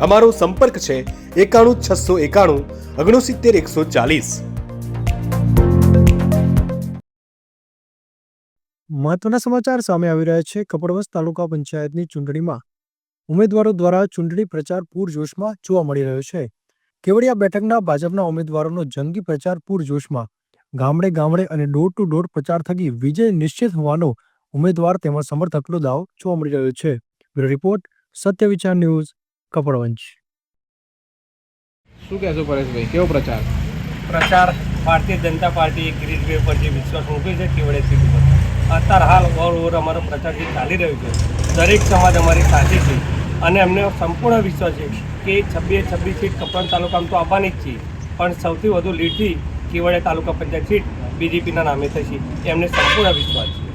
અમારો સંપર્ક છે એકાણું છસો એકાણું ઓગણસિત્તેર એકસો ચાલીસ. મહત્વના સમાચાર સામે આવી રહ્યા છે. કપડવંજ તાલુકા પંચાયતની ચૂંટણીમાં ઉમેદવારો દ્વારા ચૂંટણી પ્રચાર પૂરજોશમાં જોવા મળી રહ્યો છે. કેવડિયા બેઠકના ભાજપના ઉમેદવારોનો જંગી પ્રચાર પૂરજોશમાં ગામડે ગામડે અને ડોર ટુ ડોર પ્રચાર થકી વિજય નિશ્ચિત હોવાનો ઉમેદવાર તેમજ સમર્થકનો દાવ જોવા મળી રહ્યો છે. રિપોર્ટ સત્ય વિચાર ન્યૂઝ કપડવંજ શું કહેશો પરેશભાઈ કેવો પ્રચાર? પ્રચાર ભારતીય જનતા પાર્ટી ગિરીશભાઈ પર જે વિશ્વાસ મૂક્યો છે કેવડે સીટ ઉપર અત્યારે હાલ ઓલ ઓવર અમારો પ્રચાર જે ચાલી રહ્યો છે દરેક સમાજ અમારી સાથે છે અને અમને સંપૂર્ણ વિશ્વાસ છે કે છબ્બીએ છબ્બીસ સીટ કપરાણ તાલુકામાં તો આવવાની જ છે પણ સૌથી વધુ લીડથી કેવડે તાલુકા પંચાયત સીટ બીજેપીના નામે થશે એમને સંપૂર્ણ વિશ્વાસ છે.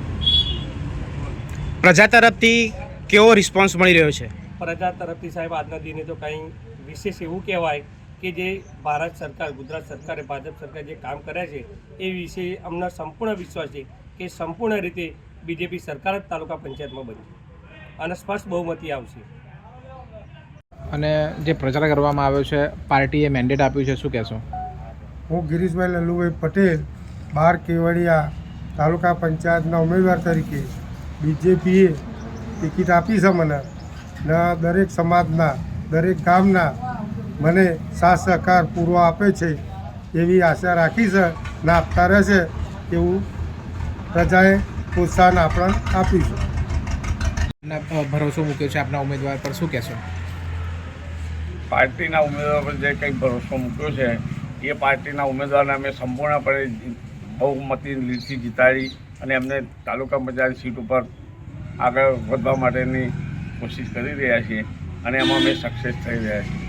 પ્રજા તરફથી કેવો રિસ્પોન્સ મળી રહ્યો છે? પ્રજા તરફથી સાહેબ આજના દિને તો કંઈ વિશેષ એવું કહેવાય કે જે ભારત સરકાર ગુજરાત સરકારે ભાજપ સરકાર જે કામ કરે છે એ વિશે અમને સંપૂર્ણ વિશ્વાસ છે કે સંપૂર્ણ રીતે બીજેપી સરકાર જ તાલુકા પંચાયતમાં બનશે અને સ્પષ્ટ બહુમતી આવશે. અને જે પ્રચાર કરવામાં આવ્યો છે પાર્ટીએ મેન્ડેટ આપ્યું છે શું કહેશો? હું ગિરીશભાઈ લલ્લુભાઈ પટેલ બાર કેવડિયા તાલુકા પંચાયતના ઉમેદવાર તરીકે બીજેપીએ ટિકિટ આપી છે મને. દરેક સમાજના દરેક ગામના મને સાથ સહકાર પૂરો આપે છે એવી આશા રાખી છે ને આપતા રહેશે એવું પ્રજાએ પ્રોત્સાહન આપણને આપીશું. ભરોસો મૂક્યો છે આપના ઉમેદવાર પર શું કહેશો? પાર્ટીના ઉમેદવાર પર જે કંઈ ભરોસો મૂક્યો છે એ પાર્ટીના ઉમેદવારને અમે સંપૂર્ણપણે બહુમતી લીડથી જીતાડી અને એમને તાલુકા પંચાયત સીટ ઉપર આગળ વધવા માટેની કોશિશ કરી રહ્યા છીએ અને એમાં અમે સક્સેસ થઈ રહ્યા છીએ.